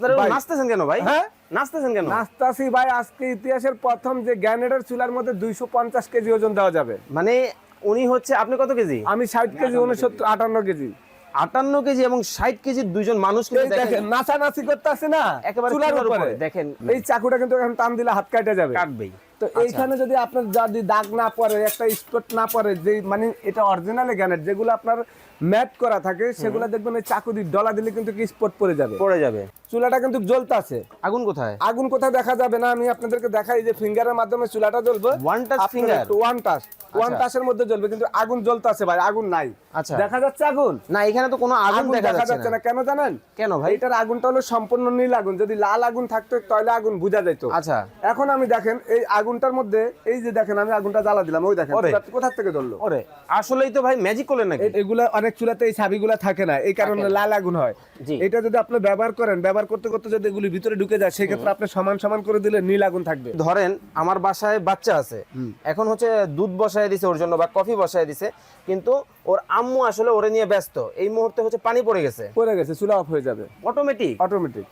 আপনারা নাচতেছেন কেন ভাই? হ্যাঁ? নাচতেছেন কেন? নাস্তাসি ভাই আজকে ইতিহাসের প্রথম যে গ্যানেডের চুলার মধ্যে দুইশো পঞ্চাশ কেজি ওজন দেওয়া যাবে। মানে উনি হচ্ছে আপনি কত কেজি? আমি ষাট কেজি উনসত্তর আটান্ন কেজি। আটান্ন কেজি এবং ষাট কেজির দুইজন মানুষ দেখেন দেখেন। নাচানাচি করতে আছে না একেবারে চুলার চুলার উপরে। উপরে, দেখেন। এই চাকুটা কিন্তু এখন টান দিলে হাত কাটে যাবে। কাটবেই। তো এইখানে যদি আপনার যদি দাগ না পড়ে একটা স্পট না পড়ে যে মানে এটা অরিজিনাল গ্যানেট যেগুলো আপনার ম্যাট করা থাকে সেগুলো দেখবেন এই চাকু দিয়ে ডলা দিলে কিন্তু কি স্পট পড়ে যাবে। পড়ে যাবে। চুলাটা কিন্তু জ্বলতে আছে। আগুন কোথায়? আগুন কোথায় দেখা যাবে না আমি আপনাদেরকে দেখাই যে ফিঙ্গারের মাধ্যমে চুলাটা জ্বলবে। One touch finger? One touch one টাচের মধ্যে জ্বলবে কিন্তু আগুন জ্বলতে আছে ভাই আগুন নাই। আচ্ছা। দেখা যাচ্ছে আগুন? না এখানে তো কোনো আগুন দেখা যাচ্ছে না। কেন জানেন? কেন ভাই? এইটার আগুনটা হলো সম্পূর্ণ নীল আগুন। যদি লাল আগুন থাকতো তাহলে আগুন বুঝা যেত আচ্ছা। এখন আমি দেখেন এই আগুনটার মধ্যে এই যে দেখেন আমি আগুনটা জ্বালা দিলাম ওই দেখেন কোথা থেকে ধরলো? ওরে আসলেই তো ভাই ম্যাজিক করলেন নাকি? এগুলা অনেক চুলাতে এই ছাবিগুলা থাকে না এই কারণে লাল আগুন হয়। এটা যদি আপনি ব্যবহার করেন ব্যবহার করতে করতে যদি এগুলি ভিতরে ঢুকে যায় সেক্ষেত্রে আপনি সমান সমান করে দিলে নীল আগুন থাকবে। ধরেন আমার বাসায় বাচ্চা আছে। এখন হচ্ছে দুধ বসায় দিছে ওর জন্য বা কফি বসায় দিছে কিন্তু ওর আম্মু আসলে ওরে নিয়ে ব্যস্ত। এই মুহূর্তে হচ্ছে পানি পড়ে গেছে। পড়ে গেছে চুলা অফ হয়ে যাবে। অটোমেটিক অটোমেটিক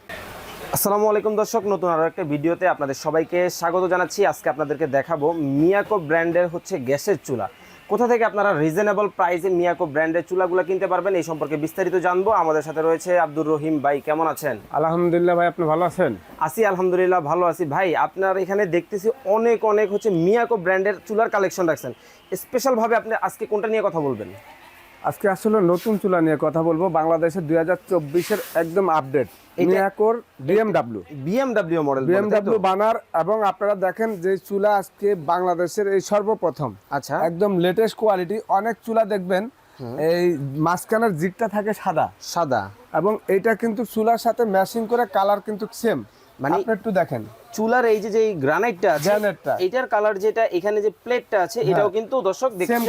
আসসালামু আলাইকুম দর্শক নতুন আরও একটা ভিডিওতে আপনাদের সবাইকে স্বাগত জানাচ্ছি। আজকে আপনাদেরকে দেখাবো মিয়াকো ব্র্যান্ডের হচ্ছে গ্যাসের চুলা। কোথা থেকে আপনারা রিজনেবল প্রাইসে মিয়াকো ব্র্যান্ডের চুলাগুলো কিনতে পারবেন এই সম্পর্কে বিস্তারিত জানব। আমাদের সাথে রয়েছে আব্দুর রহিম ভাই কেমন আছেন? আলহামদুলিল্লাহ ভাই আপনি ভালো আছেন? আছি আলহামদুলিল্লাহ ভালো আছি। ভাই আপনার এখানে দেখতেছি অনেক অনেক হচ্ছে মিয়াকো ব্র্যান্ডের চুলার কালেকশন রাখছেন। স্পেশালভাবে আপনি আজকে কোনটা নিয়ে কথা বলবেন? আজকে আসলে নতুন চুলা নিয়ে কথা বলব। বাংলাদেশের দুই হাজার চব্বিশের একদম update মিয়াকোর BMW BMW model BMW burner এবং আপনারা দেখেন যে চুলা আজকে বাংলাদেশের এই সর্বপ্রথম। আচ্ছা। একদম লেটেস্ট কোয়ালিটি অনেক চুলা দেখবেন এই মাঝখানের জিগটা থাকে সাদা। সাদা। এবং এইটা কিন্তু চুলার সাথে ম্যাচিং করে কালার কিন্তু সেম মানে একটু দেখেন। চুলার এই যে যে গ্রানাইটটা আছে গ্রানাইটটা। এটার কালার যেটা এখানে যে প্লেটটা আছে এটাও কিন্তু দর্শক দেখছেন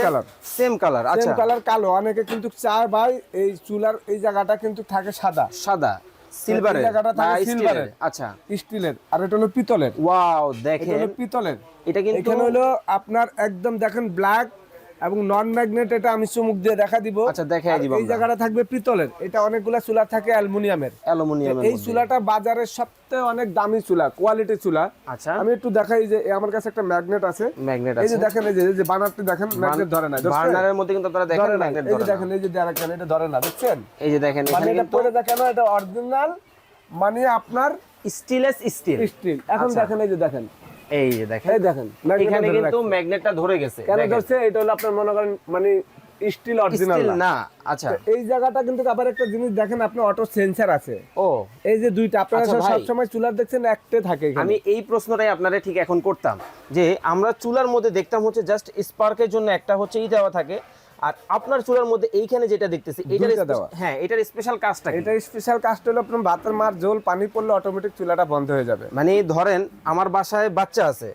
সেম কালার সেম আচ্ছা। কালার কালো। অনেকে কিন্তু চায় ভাই এই চুলার এই জায়গাটা কিন্তু থাকে সাদা। সাদা সিলভারের জায়গাটা থাকে। এর। আচ্ছা। স্টিলের আর এটা হলো পিতলের। ওয়াও এটা দেখেন হলো পিতলের। এটা কিন্তু এখানে হলো আপনার একদম দেখেন ব্ল্যাক এবং নন ম্যাগনেট এটা আমি চুমুক দিয়ে দেখা দিব। আচ্ছা, দেখাই দিব এই জায়গাটা থাকবে পিতলের। এটা অনেকগুলা চুলা থাকে অ্যালুমিনিয়ামের। অ্যালুমিনিয়ামের এই চুলাটা বাজারের সবচেয়ে অনেক দামি চুলা কোয়ালিটি চুলা। আচ্ছা। আমি একটু দেখাই যে আমার কাছে একটা ম্যাগনেট আছে। ম্যাগনেট আছে এই যে দেখেন এই যে বানারটি দেখেন ম্যাগনেট ধরে না ধরছে? বার্নারের মধ্যে কিন্তু আপনারা দেখেন ম্যাগনেট ধরে না। এই যে দেখেন এই যে দেখেন এটা ধরে না দেখছেন? এই যে দেখেন মানে এখানে এটা কিন্তু পরে দেখেন এটা অরিজিনাল মানে আপনার স্টিলেস স্টিল স্টিল এখন আচ্ছা। দেখেন এই যে দেখেন। এই যে দেখেন। এই দেখেন এখানে কিন্তু ম্যাগনেটটা ধরে গেছে কেন ধরছে? এটা হলো আপনার মনে করেন মানে স্টিল অরিজিনাল না। আচ্ছা। এই জায়গাটা কিন্তু আবার একটা জিনিস দেখেন আপনি অটো সেন্সার আছে। ও। এই যে দুইটা আপনারা আচ্ছা সব সময় চুলার দেখছেন একটা থাকে আমি এই প্রশ্নটাই আপনারা ঠিক এখন করতাম যে আমরা চুলার মধ্যে দেখতাম হচ্ছে জাস্ট স্পার্কের জন্য একটা হচ্ছে ই দেওয়া থাকে। আর আপনার চুলার মধ্যে এইখানে যেটা দেখতেছি এটার দেওয়া। হ্যাঁ এটার স্পেশাল কাজটা কি? এটা স্পেশাল কাজটা হলো আপনার ভাতের মার জল পানি পড়লে অটোমেটিক চুলাটা বন্ধ হয়ে যাবে। মানে ধরেন আমার বাসায় বাচ্চা আছে।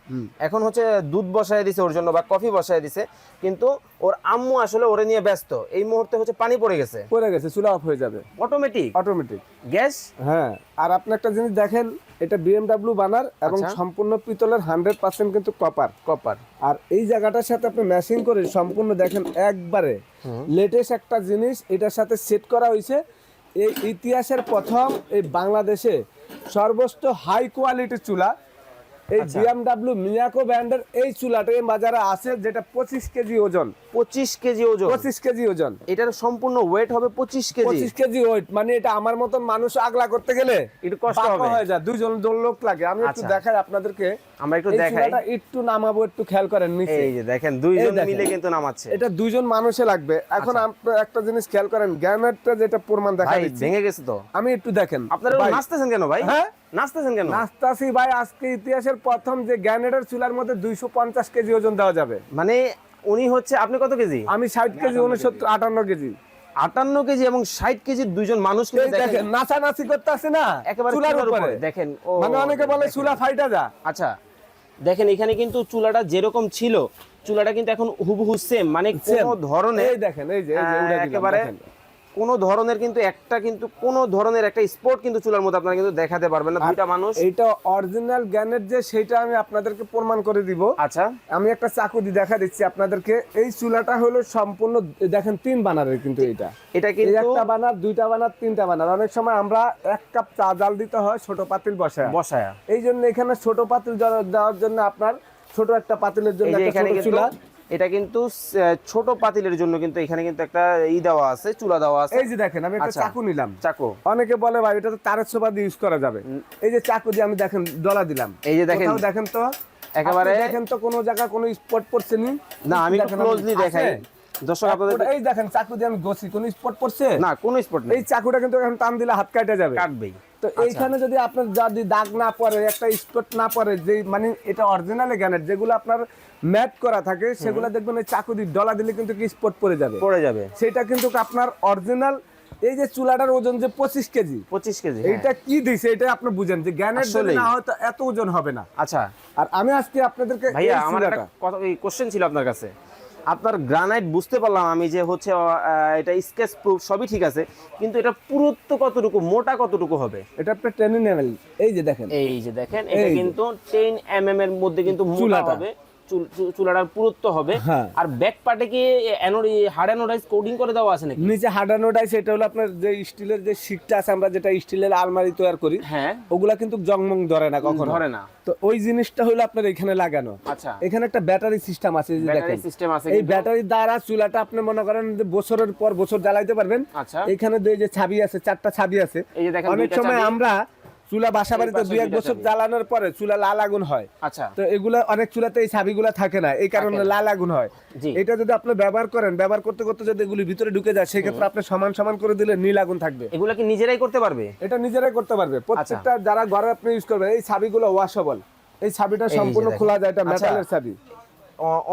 এখন হচ্ছে দুধ বসায় দিছে ওর জন্য বা কফি বসায় দিছে কিন্তু ওর আম্মু আসলে ওরে নিয়ে ব্যস্ত। এই মুহূর্তে হচ্ছে পানি পড়ে গেছে। পড়ে গেছে চুলা অফ হয়ে যাবে। অটোমেটিক অটোমেটিক গ্যাস হ্যাঁ আর আপনি একটা জিনিস দেখেন এটা বিএমডাব্লিউ বানার এবং আচ্ছা। সম্পূর্ণ পিতলের হান্ড্রেড পার্সেন্ট কিন্তু কপার কপার আর এই জায়গাটার সাথে আপনি ম্যাচিং করে সম্পূর্ণ দেখেন একবারে। লেটেস্ট একটা জিনিস এটার সাথে সেট করা হয়েছে এই ইতিহাসের প্রথম এই বাংলাদেশে সর্বোচ্চ হাই কোয়ালিটির চুলা। এই বিএমডাব্লিউ মিয়াকো ব্র্যান্ডের এই বাজারে আছে যেটা পঁচিশ কেজি ওজন। পঁচিশ কেজি ওজন? পঁচিশ কেজি ওজন। এটার সম্পূর্ণ ওয়েট হবে পঁচিশ কেজি? পঁচিশ কেজি ওয়েট মানে এটা আমার মতন মানুষ আগলা করতে গেলে একটু কষ্ট হবে। হয়ে যায় দুইজন দোল লোক লাগে। আমি একটু আচ্ছা। দেখাই আপনাদেরকে। আমরা একটু দেখাই। একটু নামাবো একটু খেয়াল করেন নিচে। এই যে দেখেন দুইজন। মিলে কিন্তু নামাচ্ছে। এটা দুইজন মানুষে লাগবে। এখন আপনার একটা জিনিস খেয়াল করেন গ্যানেটটা যেটা প্রমাণ দেখা দিচ্ছি। ভেঙে গেছে তো। আমি একটু দেখেন। আপনারা নাচতেছেন কেন ভাই? হ্যাঁ? নাচতেছেন কেন? ভাই আজকে ইতিহাসের প্রথম যে গ্যানেটের চুলার মধ্যে দুইশো পঞ্চাশ কেজি ওজন দেওয়া যাবে। মানে উনি হচ্ছে আপনি কত কেজি? আমি ষাট কেজি উনসত্তর আটান্ন কেজি। আটান্ন কেজি এবং ষাট কেজির দুইজন মানুষ দেখেন নাচানাচি করতে আছে না একেবারে চুলার উপরে। দেখেন মানে অনেকে বলে চুলা ফাইটা যা। আচ্ছা দেখেন এখানে কিন্তু চুলাটা যেরকম ছিল চুলাটা কিন্তু এখন হুবহু সেম মানে। কোনো ধরনের দেখেন এই যে এই যে আহ, উড়ে দিলাম, একেবারে। কোনো ধরনের কিন্তু একটা কিন্তু কোনো ধরনের একটা স্পোর্ট কিন্তু চুলার মধ্যে আপনারা কিন্তু দেখাতে পারবেন না দুইটা মানুষ। এইটা অরিজিনাল জ্ঞানের যে সেটা আমি আপনাদেরকে প্রমাণ করে দিব। আচ্ছা। আমি একটা চাকু দিয়ে দেখা দিচ্ছি আপনাদেরকে। এই চুলাটা হলো সম্পূর্ণ দেখেন তিন বানারের কিন্তু এটা এটা কিন্তু একটা বানার দুইটা বানার তিনটা বানার। অনেক সময় আমরা এক কাপ চা জাল দিতে হয় ছোট পাতিল বসায়। বসায়। এই জন্য এখানে ছোট পাতিল দেওয়ার- দেওয়ার জন্য আপনার ছোট একটা পাতিলের জন্য একটা ছোট চুলা। এটা কিন্তু ছোট পাতিলের জন্য কিন্তু এখানে কিন্তু একটা ই দেওয়া আছে চুলা দেওয়া আছে। এই যে দেখেন আমি একটা আচ্ছা। চাকু নিলাম। চাকু। অনেকে বলে ভাই এটা তো তারের সোফা দিয়ে ইউজ করা যাবে। এই যে চাকু দিয়ে আমি দেখেন ডলা দিলাম। এই যে দেখেন দেখেন তো? একেবারে- দেখেন তো কোনো জায়গা কোনো স্পট পড়ছে নি? আমি দেখেন ক্লোজলি দেখাই। দর্শক আপনাদের এই দেখেন চাকু দিয়ে আমি গছি কোনো স্পট পড়ছে? না কোনো স্পট এই চাকুটা কিন্তু এখন টান দিলে হাত কাটে যাবে। কাটবেই। তো এইখানে যদি আপনার যদি দাগ না পড়ে একটা স্পট না পড়ে যে মানে এটা অরিজিনালি জ্ঞানের যেগুলো আপনার ম্যাট করা থাকে সেগুলো দেখবেন এই চাকু দিয়ে ডলা দিলে কিন্তু কি স্পট পড়ে যাবে। পড়ে যাবে। সেটা কিন্তু আপনার অরিজিনাল এই যে চুলাটার ওজন যে পঁচিশ কেজি পঁচিশ কেজি হ্যাঁ। এইটা কি দিছে এটা আপনি বুঝেন যে যদি না হয়তো এত ওজন হবে না। আচ্ছা। আর আমি আজকে আপনাদেরকে ভাইয়া আমার একটা কথা কোশ্চেন ছিল আপনার কাছে। আপনার গ্রানাইট বুঝতে পারলাম আমি যে হচ্ছে এটা স্কেচ প্রুফ সবই ঠিক আছে কিন্তু এটা পুরুত্ব কতটুকু মোটা কতটুকু হবে? এটা আপনার টেন এম এই যে দেখেন। এই যে দেখেন এটা কিন্তু টেন এম এর মধ্যে কিন্তু মোটা হবে। পুরুত্ব হবে। হ্যাঁ। আর ব্যাক পার্টে কি হার্ড অ্যানোডাইজ কোডিং করে দেওয়া আছে নাকি? নিচে হাডানোডাই সেটা হলো আপনার যে স্টিলের যে শিকটা আছে আমরা যেটা স্টিলের আলমারি তৈরি করি হ্যাঁ। ওগুলা কিন্তু জংমং ধরে না কখনো। ধরে না। তো ওই জিনিসটা হলো আপনার এখানে লাগানো। আচ্ছা। এখানে একটা ব্যাটারি সিস্টেম আছে যে ব্যাটারি দেখেন। সিস্টেম আছে এই কিন্তু। ব্যাটারির দ্বারা চুলাটা আপনি মনে করেন যে বছরের পর বছর জ্বালাইতে পারবেন। আচ্ছা। এখানে দুই যে ছাবি আছে চারটা ছাবি আছে। এই যে দেখেন অনেক সময় আমরা চুলা বাসা বাড়িতে দুই এক বছর জ্বালানোর পরে চুলা লাল আগুন হয়। আচ্ছা। তো এগুলা অনেক চুলাতে এই ছাবিগুলা থাকে না এই কারণে লাল আগুন হয়। এটা যদি আপনি ব্যবহার করেন ব্যবহার করতে করতে যদি এগুলি ভিতরে ঢুকে যায় সেক্ষেত্রে আপনি সমান সমান করে দিলে নীল আগুন থাকবে। এগুলা কি নিজেরাই করতে পারবে? এটা নিজেরাই করতে পারবে। আচ্ছা। প্রত্যেকটা যারা ঘরে আপনি ইউজ করবেন এই ছাবিগুলো ওয়াশেবল এই ছাবিটা সম্পূর্ণ খোলা যায় এটা আচ্ছা। মেটালের ছাবি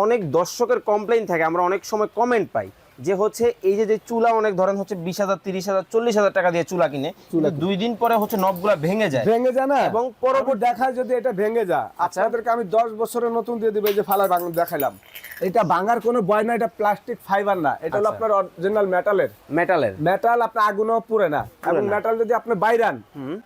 অনেক দর্শকের কমপ্লেইন থাকে আমরা অনেক সময় কমেন্ট পাই। যে হচ্ছে এই যে যে চুলা অনেক ধরেন হচ্ছে বিশ হাজার তিরিশ হাজার চল্লিশ হাজার টাকা দিয়ে চুলা কিনে দুই দিন পরে হচ্ছে নবগুলা ভেঙে যায়। ভেঙে যায় না? এবং পরবর্তী- দেখায় যদি এটা ভেঙে যায়। আচ্ছা। আপনাদেরকে আমি দশ বছরের নতুন দিয়ে দিবে যে ফালা বাংলা দেখাইলাম। এটা ভাঙার কোনো ভয় না এটা প্লাস্টিক ফাইবার না। এটা হলো আচ্ছা। আপনার অরিজিনাল মেটালের মেটালের মেটাল আপনার আগুনও পুরে না। এবং মেটাল যদি আপনি বাইরান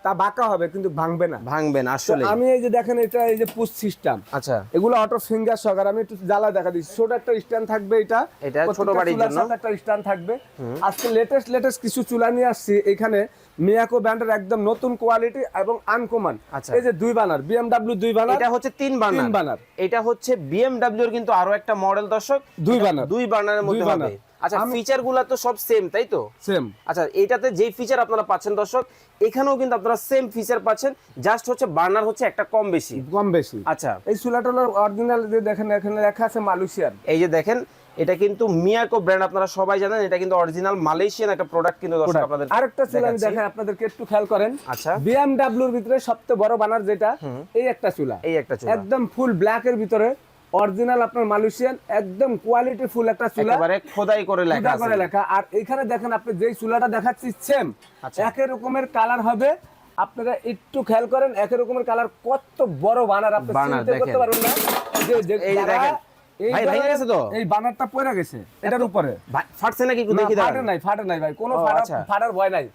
তা বাঁকা হবে কিন্তু ভাঙবে না। ভাঙবে না আসলে আমি এই যে দেখেন এটা এই যে পুশ সিস্টেম আচ্ছা। এগুলো অটো ফিঙ্গার সহকারে আমি একটু জ্বালা দেখা দিচ্ছি। ছোট একটা স্ট্যান্ড থাকবে এটা। এটা ছোট বাড়ির জন্য। একটা স্ট্যান্ড থাকবে। আজকে লেটেস্ট লেটেস্ট কিছু চুলা নিয়ে আসছি। এখানে মিয়াকো ব্র্যান্ডের একদম নতুন কোয়ালিটি এবং আনকমন আচ্ছা। এই যে দুই বানার বিএমডব্লিউ দুই বানার এটা হচ্ছে তিন বানার তিন বানার এটা হচ্ছে বিএমডব্লিউ এর কিন্তু আরও একটা মডেল দর্শক। দুই বানার দুই বানারের মধ্যে। হবে। আচ্ছা আমি- ফিচারগুলা তো সব সেম তাই তো? সেম আচ্ছা এইটাতে যেই ফিচার আপনারা পাচ্ছেন দর্শক এখানেও কিন্তু আপনারা সেম ফিচার পাচ্ছেন জাস্ট হচ্ছে বার্নার হচ্ছে একটা কম বেশি। কম বেশি। আচ্ছা। এই চুলাটা হলো অরিজিনাল যে দেখেন এখানে লেখা আছে মালয়েশিয়ান। এই যে দেখেন এটা কিন্তু মিয়াকো ব্র্যান্ড আপনারা সবাই জানেন এটা কিন্তু অরিজিনাল মালয়েশিয়ান একটা প্রোডাক্ট কিন্তু দর্শক আপনাদের আরেকটা চুলা আমি। দেখাই আপনাদেরকে একটু খেয়াল করেন। আচ্ছা। বিএমডব্লিউর ভিতরে সবচেয়ে বড় বানার যেটা এই একটা চুলা। এই একটা চুলা। একদম ফুল ব্ল্যাক এর ভিতরে। অরিজিনাল আপনার মালয়েশিয়ান একদম কোয়ালিটি ফুল একটা চুলা। একেবারে খোদাই করে লেখা করে লেখা। আর এখানে দেখেন আপনি যেই চুলাটা দেখাচ্ছি সেম আচ্ছা। একই রকমের কালার হবে। আপনারা একটু খেয়াল করেন একই রকমের কালার কত বড় বানার আপনি চিনতে করতে। পারবেন না। যে দেখেন। ভাই, ভেঙে গেছে তো? এই বানারটা পড়ে গেছে এটার উপরে। ভাই, ফাটছে নাকি একটু না, ফাটে নাই ফাটে নাই ভাই। কোনো ও, ফাটার। ফাটার ভয় নাই।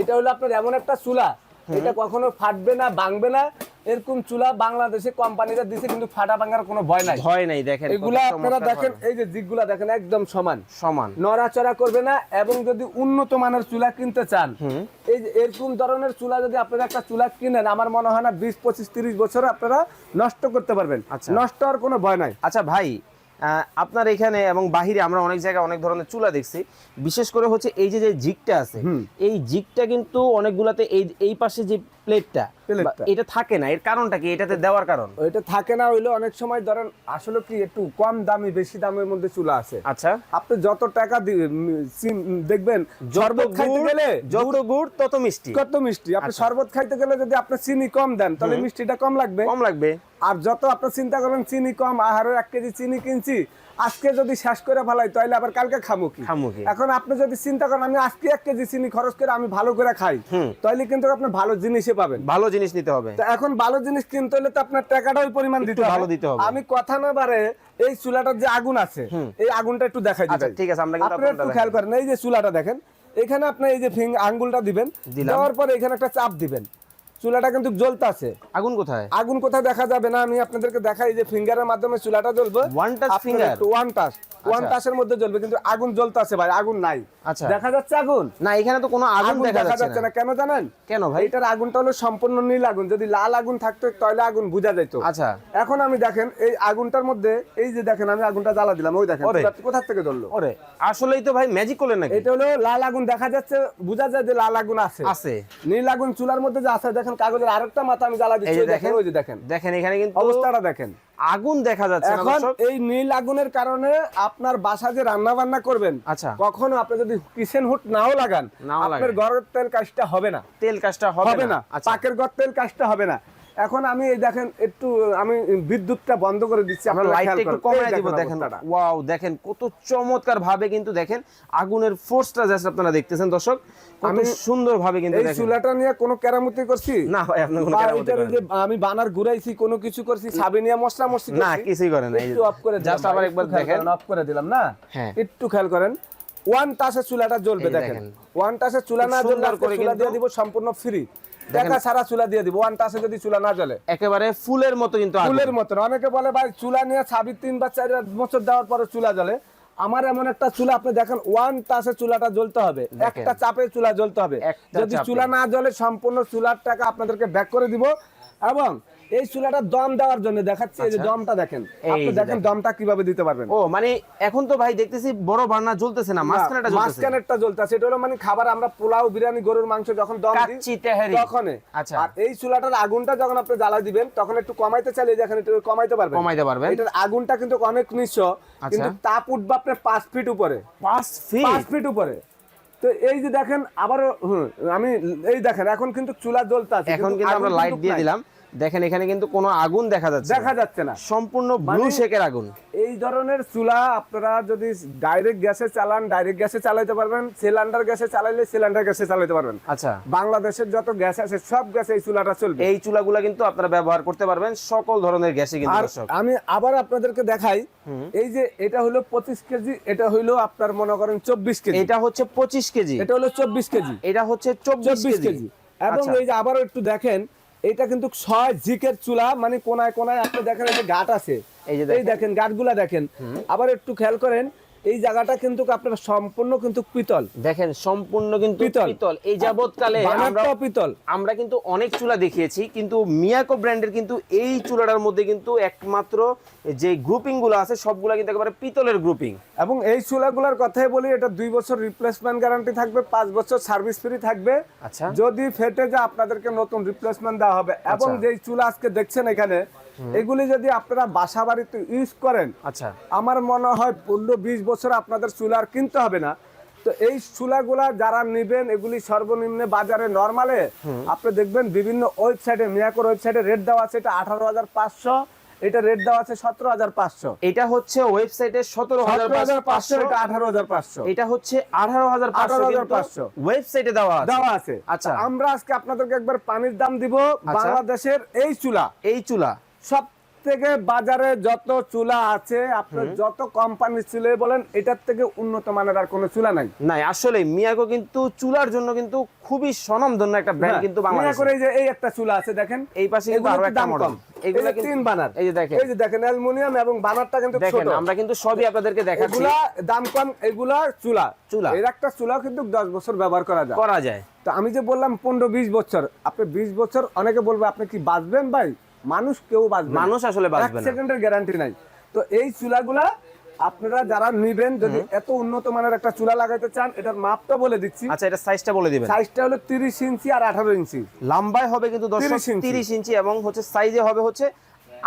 এটা হলো আপনার এমন একটা চুলা। এটা কখনো ফাটবে না ভাঙবে না। এরকম চুলা বাংলাদেশে কোম্পানিরা দিছে কিন্তু ফাটা ভাঙার কোনো ভয় নাই। ভয় নাই দেখেন এগুলা আপনারা দেখেন এই যে দিকগুলা দেখেন একদম সমান। সমান। নড়াচড়া করবে না এবং যদি উন্নত মানের চুলা কিনতে চান এই যে এরকম ধরনের চুলা যদি আপনারা একটা চুলা কিনেন আমার মনে হয় না বিশ পঁচিশ তিরিশ বছর আপনারা নষ্ট করতে পারবেন। আচ্ছা। নষ্ট হওয়ার কোনো ভয় নাই। আচ্ছা ভাই আপনার এখানে এবং বাহিরে আমরা অনেক জায়গায় অনেক ধরনের চুলা দেখছি। বিশেষ করে হচ্ছে এই যে যে জিগটা আছে এই জিগটা কিন্তু অনেকগুলাতে এই এই পাশে যে প্লেটটা। এটা থাকে না এর কারণটা কি? এটাতে দেওয়ার কারণ? থাকে না হইলে অনেক সময় ধরেন আসলে কি একটু কম দামি বেশি দামের মধ্যে চুলা আছে। আচ্ছা। আপনি যত টাকা দেখবেন শরবত খাইতে গেলে যত গুড় তত মিষ্টি। কত মিষ্টি? আপনি শরবত খাইতে গেলে যদি আপনি চিনি কম দেন তাহলে মিষ্টিটা কম লাগবে। কম লাগবে। আর যত আপনি চিন্তা করেন চিনি কম আহারও এক কেজি চিনি কিনছি আজকে যদি শেষ করে ফেলাই তাহলে আবার কালকে খামু কি? এখন আপনি যদি চিন্তা করেন আমি আজকে এক কেজি চিনি খরচ করে আমি ভালো করে খাই তাহলে কিন্তু আপনি ভালো জিনিসই পাবেন। ভালো জিনিস নিতে হবে। তো এখন ভালো জিনিস কিনতে হলে তো আপনার টাকাটা ওই পরিমাণ দিতে ভালো দিতে হবে। আমি কথা না বারে এই চুলাটার যে আগুন আছে এই আগুনটা একটু দেখাই আচ্ছা ঠিক আছে আমরা কিন্তু আপনি একটু খেয়াল করেন এই যে চুলাটা দেখেন এখানে আপনি এই যে ফিং আঙ্গুলটা দিবেন দেওয়ার পরে এখানে একটা চাপ দিবেন। চুলাটা কিন্তু জ্বলতে আছে। আগুন কোথায়? আগুন কোথায় দেখা যাবে না আমি আপনাদেরকে দেখাই যে ফিঙ্গারের মাধ্যমে চুলাটা জ্বলবে। One touch finger? One touch one টাচের মধ্যে জ্বলবে কিন্তু আগুন জ্বলতে আছে ভাই আগুন নাই। আচ্ছা। দেখা যাচ্ছে আগুন? না এখানে তো কোনো আগুন দেখা যাচ্ছে না। কেন জানেন? কেন ভাই? এইটার আগুনটা হলো সম্পূর্ণ নীল আগুন যদি লাল আগুন থাকতো তাহলে আগুন বুঝা যেত আচ্ছা। এখন আমি দেখেন এই আগুনটার মধ্যে এই যে দেখেন আমি আগুনটা জ্বালা দিলাম ওই দেখেন। কোথা থেকে জ্বললো? ওরে আসলেই তো ভাই ম্যাজিক করলেন নাকি? এটা হলো লাল আগুন দেখা যাচ্ছে বোঝা যায় যে লাল আগুন আছে। আছে। নীল আগুন চুলার মধ্যে যে আছে দেখেন কাগজের আরেকটা মাথা আমি জ্বালা দিচ্ছি দেখেন ওই যে দেখেন। দেখেন এখানে কিন্তু অবস্থাটা দেখেন। আগুন দেখা যাচ্ছে এখন এই নীল আগুনের কারণে আপনার বাসা যে রান্না বান্না করবেন আচ্ছা। কখনো আপনি যদি কিচেন হুট নাও লাগান আপনার ঘরের তেল কাজটা হবে না। তেল কাজটা হবে হবে না। আচ্ছা। পাকের ঘর তেল কাজটা হবে না। এখন আমি দেখেন একটু আমি বিদ্যুৎটা বন্ধ করে দিচ্ছি আমরা আপনারা লাইটটা একটু। কমায় দিব দেখেন ওয়াও দেখেন কত চমৎকার ভাবে কিন্তু দেখেন আগুনের ফোর্সটা জাস্ট আপনারা দেখতেছেন দর্শক। কত আমি- সুন্দর ভাবে কিন্তু এই চুলাটা নিয়ে কোনো কেরামতি করছি? না ভাই আপনি কোনো কেরামতি করেন আমি বানার ঘুরাইছি কোনো কিছু করছি সাবিনিয়া মশলা মশলা না কিছুই করেন না একটু অফ করে জাস্ট আবার একবার দেখেন। অফ করে দিলাম না? হ্যাঁ। একটু খেয়াল করেন। ওয়ান টাসের চুলাটা জ্বলবে দেখেন। ওয়ান টাসের চুলা না জ্বললে করে কিন্তু- দিয়ে দিব সম্পূর্ণ ফ্রি টাকা সারা চুলা দিয়ে দিব ওয়ান তাসে যদি চুলা না জ্বলে। একেবারে ফুলের মতো কিন্তু ফুলের মতন অনেকে বলে ভাই চুলা নিয়ে ছাবি তিন বা চার বছর দেওয়ার পরে চুলা জ্বলে। আমার এমন একটা চুলা আপনি দেখেন ওয়ান তাসে চুলাটা জ্বলতে হবে। একটা চাপে চুলা জ্বলতে হবে। যদি চুলা না জ্বলে সম্পূর্ণ চুলার টাকা আপনাদেরকে ব্যাক করে দিব। এবং এই চুলাটা দম দেওয়ার জন্য দেখাচ্ছি এই যে দমটা দেখেন। আচ্ছা। আপনি দেখেন। দমটা কীভাবে দিতে পারবেন। ও মানে এখন তো ভাই দেখতেছি বড় বার্নার জ্বলতেছে না মাঝখানেটা জ্বলতেছে। মাঝখানেরটা জ্বলতেছে। এটা হলো মানে খাবার আমরা পোলাও বিরিয়ানি গরুর মাংস যখন দম দিই তখন আচ্ছা। আর এই চুলাটার আগুনটা যখন আপনি জ্বালা দিবেন তখন একটু কমাইতে চাইলে দেখেন একটু কমাইতে পারবেন। কমাইতে পারবেন। এটার আগুনটা কিন্তু অনেক নিঃস্ব আচ্ছা। কিন্তু তাপ উঠবে আপনার পাঁচ ফিট উপরে। পাঁচ পাঁচ ফিট ফিট উপরে। তো এই যে দেখেন আবারও আমি এই দেখেন এখন কিন্তু চুলা জ্বলতে আছে এখন কিন্তু আমরা লাইট দিয়ে দিলাম। দেখেন এখানে কিন্তু কোনো আগুন দেখা যাচ্ছে দেখা যাচ্ছে না। সম্পূর্ণ ব্লু মানে- শেকের আগুন। এই ধরনের চুলা আপনারা যদি ডাইরেক্ট গ্যাসে চালান ডাইরেক্ট গ্যাসে চালাইতে পারবেন সিলিন্ডার গ্যাসে চালাইলে সিলিন্ডার গ্যাসে চালাইতে পারবেন। আচ্ছা। বাংলাদেশের যত গ্যাস আছে সব গ্যাসে এই চুলাটা চলবে। এই চুলাগুলা কিন্তু আপনারা ব্যবহার করতে পারবেন সকল ধরনের গ্যাসে কিন্তু দর্শক। আমি আবার আপনাদেরকে দেখাই এই যে এটা হলো পঁচিশ কেজি এটা হইল আপনার মনে করেন চব্বিশ কেজি। এটা হচ্ছে পঁচিশ কেজি। এটা হলো চব্বিশ কেজি। এটা হচ্ছে চব্বিশ কেজি। এবং আচ্ছা। এই যে আবারও একটু দেখেন এটা কিন্তু ছয় জিকের চুলা মানে কোনায় কোনায় আপনি দেখেন গাট আছে। এই। দেখেন। গাটগুলা দেখেন। আবার একটু খেয়াল করেন এই জায়গাটা কিন্তু আপনার সম্পূর্ণ কিন্তু পিতল। দেখেন সম্পূর্ণ কিন্তু পিতল। এই যাবৎকালে আমরা পিতল। আমরা কিন্তু অনেক চুলা দেখিয়েছি কিন্তু মিয়াকো ব্র্যান্ডের কিন্তু এই চুলাটার মধ্যে কিন্তু একমাত্র যে গ্রুপিংগুলো আছে সবগুলা কিন্তু একেবারে পিতলের গ্রুপিং এবং এই চুলাগুলোর কথাই বলি এটা দুই বছর রিপ্লেসমেন্ট গ্যারান্টি থাকবে পাঁচ বছর সার্ভিস ফ্রি থাকবে। আচ্ছা। যদি ফেটে যায় আপনাদেরকে নতুন রিপ্লেসমেন্ট দেওয়া হবে। এবং আচ্ছা। যেই চুলা আজকে দেখছেন এখানে এগুলি যদি আপনারা বাসা বাড়িতে ইউজ করেন আচ্ছা। আমার মনে হয় পনেরো বিশ বছর আপনাদের চুলা আর কিনতে হবে না। তো এই চুলাগুলা যারা নেবেন এগুলি সর্বনিম্ন বাজারে নর্মালে আপনি দেখবেন বিভিন্ন ওয়েবসাইটে মিয়াকোর ওয়েবসাইটে রেট দেওয়া আছে এটা আঠারো হাজার পাঁচশো এটা রেট দেওয়া আছে সতেরো হাজার পাঁচশো। এটা হচ্ছে ওয়েবসাইটে সতেরো হাজার পাঁচশো এটা আঠারো হাজার পাঁচশো। এটা হচ্ছে আঠারো হাজার আঠারো হাজার পাঁচশো। ওয়েবসাইটে দেওয়া আছে। দেওয়া আছে। আচ্ছা। আমরা আজকে আপনাদেরকে একবার পানির দাম দিব আচ্ছা। বাংলাদেশের এই চুলা। এই চুলা। সব থেকে বাজারে যত চুলা আছে আপনার যত কোম্পানির চুলে বলেন এটার থেকে উন্নত মানের আর কোনো চুলা নাই। নাই আসলে মিয়াকো কিন্তু চুলার জন্য কিন্তু খুবই স্বনামধন্য একটা ব্র্যান্ড কিন্তু বাংলাদেশে। করে এই যে এই একটা চুলা আছে দেখেন। এই পাশে কিন্তু আরও একটা মডেল এগুলা কিন্তু তিন বানার। এই যে দেখেন। এই যে দেখেন অ্যালুমিনিয়াম এবং বানারটা কিন্তু দেখেন ছোট। আমরা কিন্তু সবই আপনাদেরকে দেখাচ্ছি। এগুলা দাম কম এগুলা চুলা। চুলা। এর একটা চুলা কিন্তু দশ বছর ব্যবহার করা যায়। করা যায়। তো আমি যে বললাম পনেরো বিশ বছর আপনি বিশ বছর অনেকে বলবে আপনি কি বাঁচবেন ভাই? মানুষ কেউ বাঁচবে মানুষ আসলে বাঁচবে না। সেকেন্ডের গ্যারান্টি নাই। তো এই চুলাগুলা আপনারা যারা নিবেন যদি এত উন্নত মানের একটা চুলা লাগাইতে চান এটার মাপটা বলে দিচ্ছি। আচ্ছা এটা সাইজটা বলে দিবেন। সাইজটা হলো তিরিশ ইঞ্চি আর আঠারো ইঞ্চি। লম্বায় হবে কিন্তু দর্শক 30 ইঞ্চি। এবং হচ্ছে সাইজে হবে হচ্ছে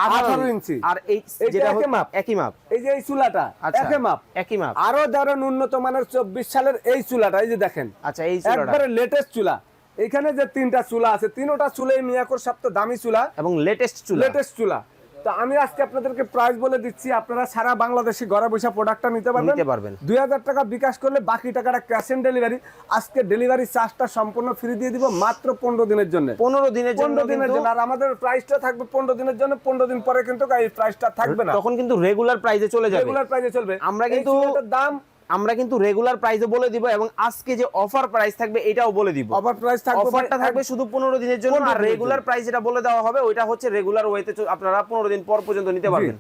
18 18 ইঞ্চি। আর এই যেটা একই মাপ। একই মাপ। এই যে এই চুলাটা আচ্ছা একে মাপ। একই মাপ। আরও ধরেন উন্নত মানের চব্বিশ সালের এই চুলাটা এই যে দেখেন। আচ্ছা এই চুলাটা। একবারে লেটেস্ট চুলা। এখানে যে তিনটা চুলা আছে তিনটা চুলাই মিয়াকোর সবচেয়ে দামি চুলা। এবং লেটেস্ট চুলা। লেটেস্ট চুলা। তো আমি আজকে আপনাদেরকে প্রাইস বলে দিচ্ছি আপনারা সারা বাংলাদেশে ঘরে বসে প্রোডাক্টটা নিতে পারবেন। নিতে পারবেন। দুই হাজার টাকা বিকাশ করলে বাকি টাকাটা ক্যাশ অন ডেলিভারি আজকে ডেলিভারি চার্জটা সম্পূর্ণ ফ্রি দিয়ে দিব মাত্র পনেরো দিনের জন্য। পনেরো দিনের জন্য পনেরো দিনের জন্য। আর আমাদের প্রাইসটা থাকবে পনেরো দিনের জন্য পনেরো দিন পরে কিন্তু এই প্রাইসটা থাকবে না। তখন কিন্তু রেগুলার প্রাইসে চলে যাবে। রেগুলার প্রাইসে চলবে। আমরা কিন্তু- দাম আমরা কিন্তু রেগুলার প্রাইসও বলে দিব এবং আজকে যে অফার প্রাইস থাকবে এটাও বলে দিব। অফার প্রাইস থাকবে অফারটা থাকবে শুধু পনেরো দিনের জন্য আর রেগুলার প্রাইস যেটা বলে দেওয়া হবে ওইটা হচ্ছে রেগুলার ওয়েতে আপনারা পনেরো দিন পর পর্যন্ত নিতে পারবেন।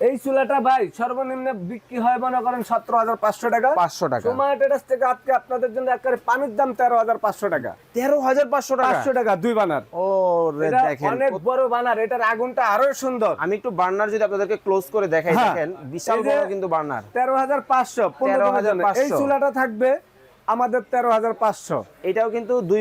এই চুলাটা ভাই সর্বনিম্ন বিক্রি হয় মনে করেন সতেরো হাজার পাঁচশো টাকা। পাঁচশো টাকা। সময় টেরাস থেকে আজকে আপনাদের জন্য একেবারে পানির দাম তেরো হাজার পাঁচশো টাকা। তেরো হাজার পাঁচশো টাকা? পাঁচশো টাকা দুই বানার। ও দেখেন অনেক বড় বানার এটার আগুনটা আরও সুন্দর। আমি একটু বার্নার যদি আপনাদেরকে ক্লোজ করে দেখাই হ্যাঁ। দেখেন বিশাল বড় কিন্তু বার্নার। তেরো হাজার পাঁচশো পনেরো হাজার এই চুলাটা থাকবে আমাদের তেরো হাজার পাঁচশো। এটাও কিন্তু দুই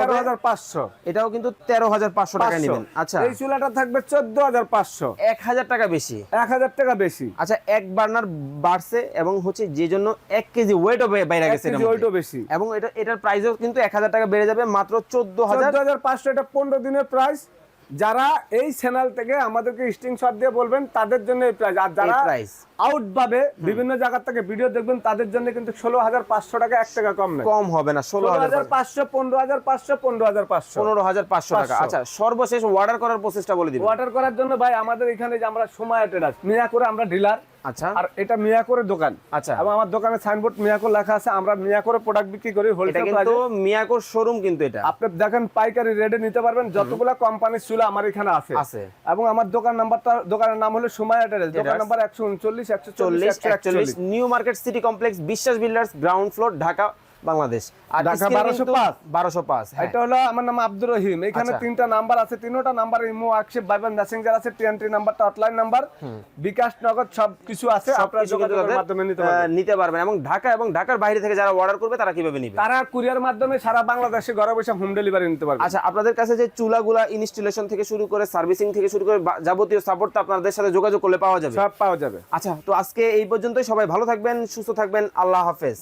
তেরো হাজার পাঁচশো। এটাও কিন্তু তেরো হাজার পাঁচশো টাকা নেবেন। আচ্ছা। এই চুলাটা থাকবে চোদ্দ হাজার পাঁচশো। এক হাজার টাকা বেশি। এক হাজার টাকা বেশি। আচ্ছা এক বার্নার বাড়ছে এবং হচ্ছে যে জন্য এক কেজি ওয়েটও বাইরে গেছে। ওইটাও বেশি। এবং এটা এটার প্রাইসও কিন্তু এক হাজার টাকা বেড়ে যাবে মাত্র চোদ্দ হাজার। চোদ্দ হাজার পাঁচশো এটা পনেরো দিনের প্রাইস যারা এই চ্যানেল থেকে আমাদেরকে স্ক্রিনশট দিয়ে বলবেন তাদের জন্য এই প্রাইস আর যারা আউট ভাবে বিভিন্ন জায়গা থেকে ভিডিও দেখবেন তাদের জন্য কিন্তু ষোলো হাজার পাঁচশো টাকা এক টাকা কম নেই। কম হবে না ষোলো হাজার পাঁচশো। পনেরো হাজার পাঁচশো পনেরো হাজার পাঁচশো। পনেরো হাজার পাঁচশো টাকা। আচ্ছা সর্বশেষ অর্ডার করার প্রসেসটা বলে দিন অর্ডার করার জন্য ভাই আমাদের এখানে যে আমরা সময় মেয়া করে আমরা ডিলার আচ্ছা। আর এটা মিয়াকোরের দোকান। আচ্ছা। এবং আমার দোকানে সাইনবোর্ড মিয়াকোর লেখা আছে আমরা মিয়াকোরে প্রোডাক্ট বিক্রি করি হোলসেল কিন্তু মিয়াকোর শোরুম কিন্তু এটা। আপনি দেখেন পাইকারি রেটে নিতে পারবেন যতগুলা কোম্পানির চুলা আমার এখানে আছে। আছে। এবং আমার দোকান নাম্বারটা দোকানের নাম হলো সময় টেরাস দোকান। নাম্বার একশো উনচল্লিশ একশো চল্লিশ চল্লিশ একচল্লিশ new market city complex Biswas builders ground floor Dhaka Bangladesh. আর ঢাকা স্ক্রিনে 1205 1205 হ্যাঁ। এটা হলো আমার নাম আব্দুর রহিম। এখানে আচ্ছা। তিনটা নাম্বার আছে। তিনটা নাম্বার ইমো আক্ষেপ মেসেঞ্জার আছে টিএনটি নাম্বারটা হটলাইন নাম্বার বিকাশ নগদ সব কিছু আছে আপনারা যোগাযোগের মাধ্যমে নিতে পারবেন। নিতে পারবেন। এবং ঢাকা এবং ঢাকার বাইরে থেকে যারা অর্ডার করবে তারা কীভাবে নিবে? তারা কুরিয়ার মাধ্যমে সারা বাংলাদেশে ঘরে বসে হোম ডেলিভারি নিতে পারবে। আচ্ছা আপনাদের কাছে যে চুলাগুলা ইনস্টলেশন থেকে শুরু করে সার্ভিসিং থেকে শুরু করে যাবতীয় সাপোর্ট আপনাদের সাথে যোগাযোগ করলে পাওয়া যাবে? সব পাওয়া যাবে। আচ্ছা তো আজকে এই পর্যন্তই। সবাই ভালো থাকবেন সুস্থ থাকবেন। আল্লাহ হাফেজ।